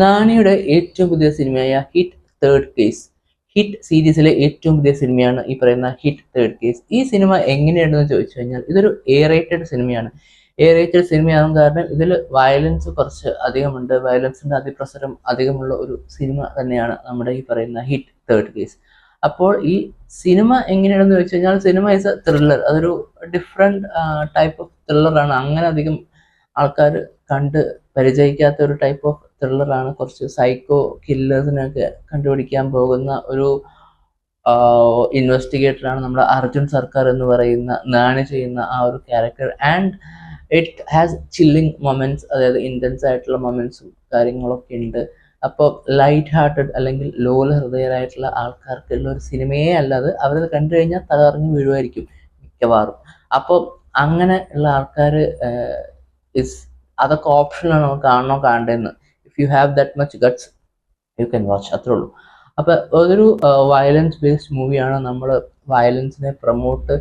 നാണിയുടെ ഏറ്റവും പുതിയ സിനിമയായ ഹിറ്റ് തേർഡ് കേസ്. ഹിറ്റ് സീരീസിലെ ഏറ്റവും പുതിയ സിനിമയാണ് ഈ പറയുന്ന ഹിറ്റ് തേർഡ് കേസ്. ഈ സിനിമ എങ്ങനെയുണ്ടെന്ന് ചോദിച്ചു കഴിഞ്ഞാൽ ഇതൊരു എ റേറ്റഡ് സിനിമയാണ്. എ റേറ്റഡ് സിനിമയാകും കാരണം ഇതിൽ വയലൻസ് കുറച്ച് അധികമുണ്ട്. വയലൻസിന്റെ അതിപ്രസരം അധികമുള്ള ഒരു സിനിമ തന്നെയാണ് നമ്മുടെ ഈ പറയുന്ന ഹിറ്റ് തേർഡ് കേസ്. അപ്പോൾ ഈ സിനിമ എങ്ങനെയാണെന്ന് ചോദിച്ചു കഴിഞ്ഞാൽ സിനിമ ഇസ് എ ത്രില്ലർ അതൊരു ഡിഫറെന്റ് ടൈപ്പ് ഓഫ് ത്രില്ലറാണ് അങ്ങനെ അധികം ആൾക്കാർ കണ്ട് പരിചയിക്കാത്ത ഒരു ടൈപ്പ് ഓഫ് ത്രില്ലറാണ് കുറച്ച് സൈക്കോ കില്ലേഴ്സിനൊക്കെ കണ്ടുപിടിക്കാൻ പോകുന്ന ഒരു ഇൻവെസ്റ്റിഗേറ്ററാണ് നമ്മുടെ അർജുൻ സർക്കാർ എന്ന് പറയുന്ന നാണി ചെയ്യുന്ന ആ ഒരു character and it has chilling moments അതായത് ഇന്റൻസ് ആയിട്ടുള്ള മൊമെന്റ്സും കാര്യങ്ങളൊക്കെ ഉണ്ട്. അപ്പോൾ ലൈറ്റ് ഹാർട്ടഡ് അല്ലെങ്കിൽ ലോല ഹൃദയരായിട്ടുള്ള ആൾക്കാർക്കുള്ള ഒരു സിനിമയെ അല്ലാതെ അവരത് കണ്ടു കഴിഞ്ഞാൽ തകർന്നു വീഴുമായിരിക്കും മിക്കവാറും. അപ്പോൾ അങ്ങനെ ഉള്ള ആൾക്കാർ ഇസ് അതൊക്കെ ഓപ്ഷനാണ് നമുക്ക് കാണണോ കാണേണ്ടതെന്ന് if you have that much guts you can watch അത്രേ ഉള്ളൂ. അപ്പോൾ ഒരു വയലൻസ് ബേസ്ഡ് മൂവിയാണ് നമ്മൾ വയലൻസിനെ പ്രൊമോട്ട്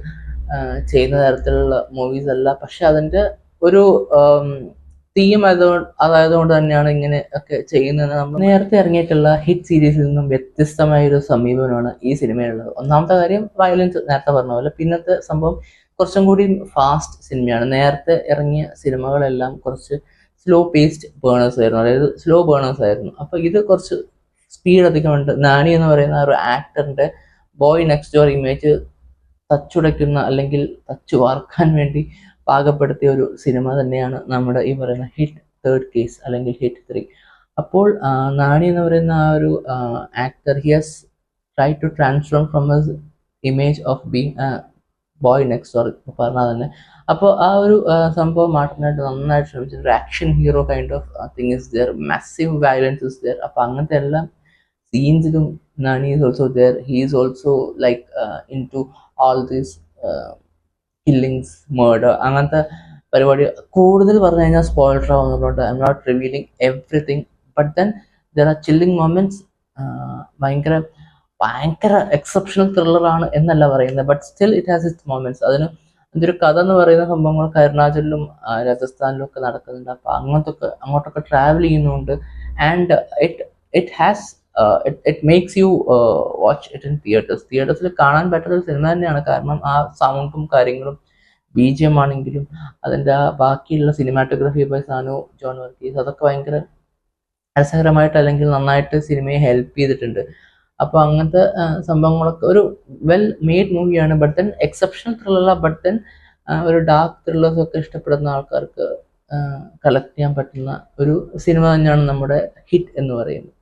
ചെയ്യുന്ന തരത്തിലുള്ള മൂവീസ് അല്ല. പക്ഷെ അതിന്റെ ഒരു തീം ആയതുകൊണ്ട് അതായതുകൊണ്ട് തന്നെയാണ് ഇങ്ങനെ ഒക്കെ ചെയ്യുന്നത് നമ്മൾ. നേരത്തെ ഇറങ്ങിയിട്ടുള്ള ഹിറ്റ് സീരീസിൽ നിന്നും വ്യത്യസ്തമായ ഒരു സമീപനമാണ് ഈ സിനിമയിലുള്ളത് ഒന്നാമത്തെ കാര്യം വയലൻസ് നേരത്തെ പറഞ്ഞ പോലെ. പിന്നത്തെ സംഭവം കുറച്ചും കൂടി ഫാസ്റ്റ് സിനിമയാണ് നേരത്തെ ഇറങ്ങിയ സിനിമകളെല്ലാം കുറച്ച് സ്ലോ പേസ്ഡ് ബേണേഴ്സ് ആയിരുന്നു. അതായത് സ്ലോ ബേണേഴ്സ് ആയിരുന്നു. അപ്പോൾ ഇത് കുറച്ച് സ്പീഡ് അധികമുണ്ട്. നാണി എന്ന് പറയുന്ന ഒരു ആക്ടറിന്റെ ബോയ് നെക്സ്റ്റ് ഡോർ ഇമേജ് തച്ചുടയ്ക്കുന്ന അല്ലെങ്കിൽ തച്ചു വാർക്കാൻ വേണ്ടി പാകപ്പെടുത്തിയ ഒരു സിനിമ തന്നെയാണ് നമ്മുടെ ഈ പറയുന്ന ഹിറ്റ് തേർഡ് കേസ് അല്ലെങ്കിൽ ഹിറ്റ് ത്രീ അപ്പോൾ നാണി എന്ന് പറയുന്ന ആ ഒരു actor he has try to transform from his image of being boy next sorry പറഞ്ഞാൽ തന്നെ. അപ്പോൾ ആ ഒരു സംഭവം മാറ്റാനായിട്ട് നന്നായിട്ട് ശ്രമിച്ചു ഒരു action hero kind of thing is there massive violence is there അപ്പോൾ അങ്ങനത്തെ എല്ലാം സീൻസിലും Nani is also there he is also like into all these killings murder അങ്ങനത്തെ പരിപാടി. കൂടുതൽ പറഞ്ഞു കഴിഞ്ഞാൽ spoiler ആവുന്നതുകൊണ്ട് I'm not revealing everything but then there are chilling moments ഭയങ്കര ഭയങ്കര എക്സെപ്ഷണൽ ത്രില്ലറാണ് എന്നല്ല പറയുന്നത്. But still it has it moments അതിന് ഇതൊരു കഥ എന്ന് പറയുന്ന സംഭവങ്ങൾ അരുണാചലിലും രാജസ്ഥാനിലും ഒക്കെ നടക്കുന്നുണ്ട്. അപ്പോൾ അങ്ങോട്ടൊക്കെ അങ്ങോട്ടൊക്കെ ട്രാവൽ ചെയ്യുന്നുണ്ട്. And it it has it makes you watch it in theatres തിയേറ്റേഴ്സിൽ കാണാൻ പറ്റുന്ന ഒരു സിനിമ തന്നെയാണ്. കാരണം ആ സൗണ്ടും കാര്യങ്ങളും ബി ജി എം ആണെങ്കിലും അതിന്റെ ബാക്കിയുള്ള സിനിമാറ്റോഗ്രഫി ബൈ സാനു ജോൺ വർക്കീസ് അതൊക്കെ ഭയങ്കര രസകരമായിട്ട് അല്ലെങ്കിൽ നന്നായിട്ട് സിനിമയെ ഹെൽപ്പ് ചെയ്തിട്ടുണ്ട്. അപ്പോൾ അങ്ങനത്തെ സംഭവങ്ങളൊക്കെ ഒരു വെൽ മെയ്ഡ് മൂവിയാണ് but then exceptional thriller but then ഒരു ഡാർക്ക് ത്രില്ലേഴ്സ് ഒക്കെ ഇഷ്ടപ്പെടുന്ന ആൾക്കാർക്ക് കളക്ട് ചെയ്യാൻ പറ്റുന്ന ഒരു സിനിമ തന്നെയാണ് നമ്മുടെ ഹിറ്റ് എന്ന് പറയുന്നത്.